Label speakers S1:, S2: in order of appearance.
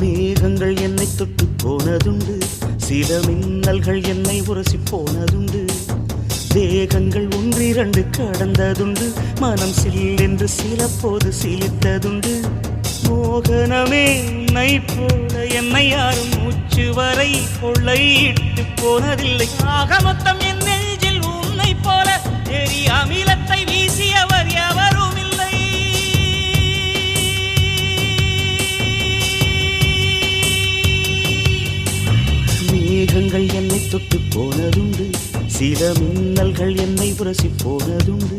S1: மேகங்கள் என்னை தொட்டு போனதுண்டு சில மின்னல்கள் என்னை உரசி போனதுண்டு. தேகங்கள் ஒன்றிரண்டு கடந்ததுண்டு மனம் சில்லென்று சில போது சிலித்ததுண்டு. மோகனமே என்னை போல என்னை யாரும் மூச்சு வரை கொள்ளையிட்டு போனதில்லை. ஆக மொத்தம் சில மின்னல்கள் என்னை உரசி போனதுண்டு.